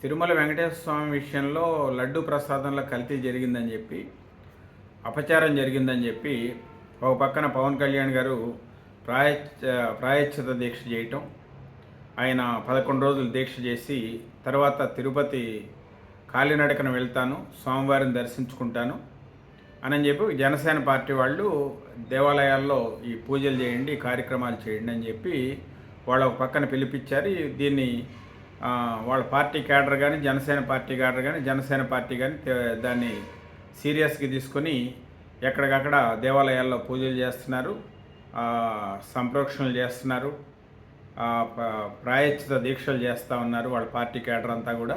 తిరుమల వెంకటేశ్వర స్వామి విషయంలో లడ్డు ప్రసాదంలో కల్తీ జరిగిందని చెప్పి అపచారం జరిగిందని చెప్పి ఒక పక్కన పవన్ కళ్యాణ్ గారు ప్రాయ ప్రాయశ్చిత దీక్ష చేయటం ఆయన పదకొండు రోజులు దీక్ష చేసి తర్వాత తిరుపతి కాలినడకన వెళ్తాను స్వామివారిని దర్శించుకుంటాను అని చెప్పి జనసేన పార్టీ వాళ్ళు దేవాలయాల్లో ఈ పూజలు చేయండి కార్యక్రమాలు చేయండి అని చెప్పి వాళ్ళ ఒక పక్కన పిలిపించారు. దీన్ని వాళ్ళ పార్టీ క్యాడర్ కానీ జనసేన పార్టీ క్యాడర్ కానీ జనసేన పార్టీ కానీ దాన్ని సీరియస్గా తీసుకొని ఎక్కడికక్కడ దేవాలయాల్లో పూజలు చేస్తున్నారు. సంప్రోక్షణలు చేస్తున్నారు. ప్రాయశ్చిత దీక్షలు చేస్తూ ఉన్నారు వాళ్ళ పార్టీ క్యాడర్ అంతా కూడా.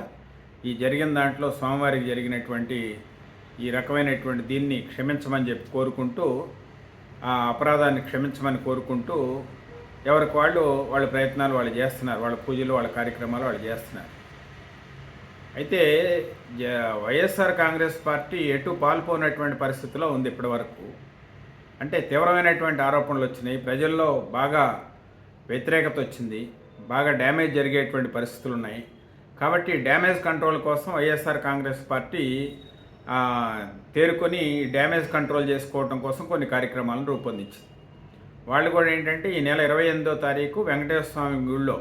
ఈ జరిగిన దాంట్లో సోమవారికి జరిగినటువంటి ఈ రకమైనటువంటి దీన్ని క్షమించమని చెప్పి కోరుకుంటూ ఆ అపరాధాన్ని క్షమించమని కోరుకుంటూ ఎవరికి వాళ్ళు వాళ్ళ ప్రయత్నాలు వాళ్ళు చేస్తున్నారు వాళ్ళ పూజలు వాళ్ళ కార్యక్రమాలు వాళ్ళు చేస్తున్నారు. అయితే వైఎస్ఆర్ కాంగ్రెస్ పార్టీ ఎటు పాల్పోనటువంటి పరిస్థితిలో ఉంది ఇప్పటివరకు. అంటే తీవ్రమైనటువంటి ఆరోపణలు వచ్చినాయి. ప్రజల్లో బాగా వ్యతిరేకత వచ్చింది. బాగా డ్యామేజ్ జరిగేటువంటి పరిస్థితులు ఉన్నాయి. కాబట్టి డ్యామేజ్ కంట్రోల్ కోసం Y S R Congress party తేరుకొని డ్యామేజ్ కంట్రోల్ చేసుకోవడం కోసం కొన్ని కార్యక్రమాలను రూపొందించింది. వాళ్ళు కూడా ఏంటంటే ఈ నెల ఇరవై ఎనిమిదో తారీఖు వెంకటేశ్వర స్వామి గుడిలో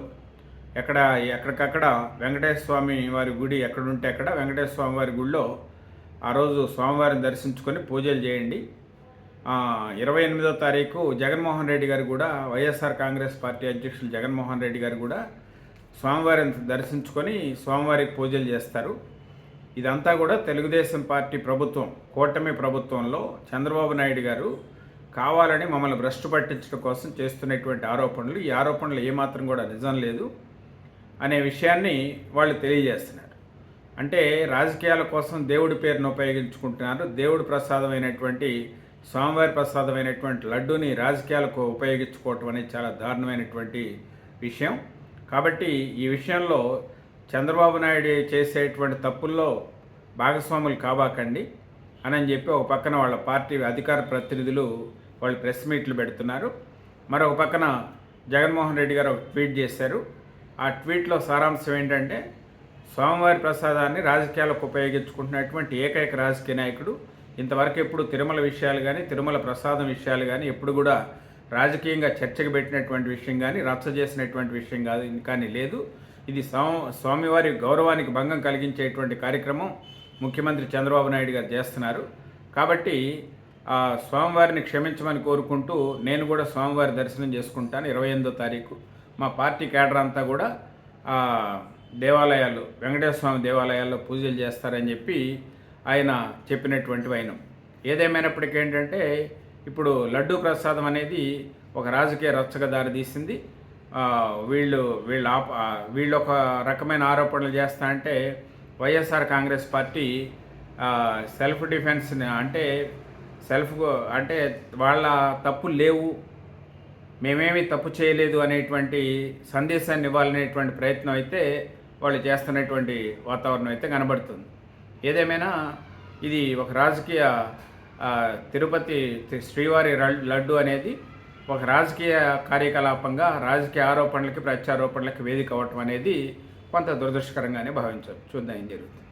ఎక్కడ ఎక్కడికక్కడ వెంకటేశ్వర స్వామి వారి గుడి ఎక్కడుంటే అక్కడ వెంకటేశ్వర స్వామి వారి గుడిలో ఆ రోజు స్వామివారిని దర్శించుకొని పూజలు చేయండి. ఇరవై ఎనిమిదో తారీఖు జగన్మోహన్ రెడ్డి గారు కూడా వైఎస్ఆర్ కాంగ్రెస్ పార్టీ అధ్యక్షులు జగన్మోహన్ రెడ్డి గారు కూడా స్వామివారిని దర్శించుకొని స్వామివారికి పూజలు చేస్తారు. ఇదంతా కూడా తెలుగుదేశం పార్టీ ప్రభుత్వం కూటమి ప్రభుత్వంలో చంద్రబాబు నాయుడు గారు కావాలని మమ్మల్ని భ్రష్టు పట్టించడం కోసం చేస్తున్నటువంటి ఆరోపణలు ఈ ఆరోపణలు ఏమాత్రం కూడా నిజం లేదు అనే విషయాన్ని వాళ్ళు తెలియజేస్తున్నారు. అంటే రాజకీయాల కోసం దేవుడి పేరును ఉపయోగించుకుంటున్నారు. దేవుడి ప్రసాదమైనటువంటి స్వామివారి ప్రసాదమైనటువంటి లడ్డూని రాజకీయాలకు ఉపయోగించుకోవటం అనేది చాలా దారుణమైనటువంటి విషయం. కాబట్టి ఈ విషయంలో చంద్రబాబు నాయుడు చేసేటువంటి తప్పుల్లో భాగస్వాములు కాబాకండి అని అని చెప్పి ఒక పక్కన వాళ్ళ పార్టీ అధికార ప్రతినిధులు వాళ్ళు ప్రెస్ మీట్లు పెడుతున్నారు. మరొక పక్కన జగన్మోహన్ రెడ్డి గారు ఒక ట్వీట్ చేశారు. ఆ ట్వీట్లో సారాంశం ఏంటంటే స్వామివారి ప్రసాదాన్ని రాజకీయాలకు ఉపయోగించుకుంటున్నటువంటి ఏకైక రాజకీయ నాయకుడు ఇంతవరకు ఎప్పుడు తిరుమల విషయాలు కానీ తిరుమల ప్రసాదం విషయాలు కానీ ఎప్పుడు కూడా రాజకీయంగా చర్చకు పెట్టినటువంటి విషయం కానీ రచ్చ చేసినటువంటి విషయం కాదు కానీ లేదు. ఇది స్వామివారి గౌరవానికి భంగం కలిగించేటువంటి కార్యక్రమం ముఖ్యమంత్రి చంద్రబాబు నాయుడు గారు చేస్తున్నారు. కాబట్టి ఆ స్వామివారిని క్షమించమని కోరుకుంటూ నేను కూడా స్వామివారి దర్శనం చేసుకుంటాను ఇరవై ఎనిమిదో తారీఖు. మా పార్టీ కేడర్ అంతా కూడా ఆ, దేవాలయాలు వెంకటేశ్వర స్వామి దేవాలయాల్లో పూజలు చేస్తారని చెప్పి ఆయన చెప్పినటువంటి వైనం. ఏదేమైనప్పటికీ ఏంటంటే ఇప్పుడు లడ్డూ ప్రసాదం అనేది ఒక రాజకీయ రచ్చగా దారితీసింది తీసింది. వీళ్ళు వీళ్ళు ఆప వీళ్ళు ఒక రకమైన ఆరోపణలు చేస్తా అంటే Y S R Congress party self defence అంటే సెల్ఫ్ అంటే వాళ్ళ తప్పులు లేవు మేమేమి తప్పు చేయలేదు అనేటువంటి సందేశాన్ని ఇవ్వాలనేటువంటి ప్రయత్నం అయితే వాళ్ళు చేస్తున్నటువంటి వాతావరణం అయితే కనబడుతుంది. ఏదేమైనా ఇది ఒక రాజకీయ తిరుపతి శ్రీవారి లడ్డు అనేది ఒక రాజకీయ కార్యకలాపంగా రాజకీయ ఆరోపణలకి ప్రత్యారోపణలకి వేదిక అవ్వటం అనేది కొంత దురదృష్టకరంగానే భావించారు చూద్దాం ఏం జరుగుతుంది.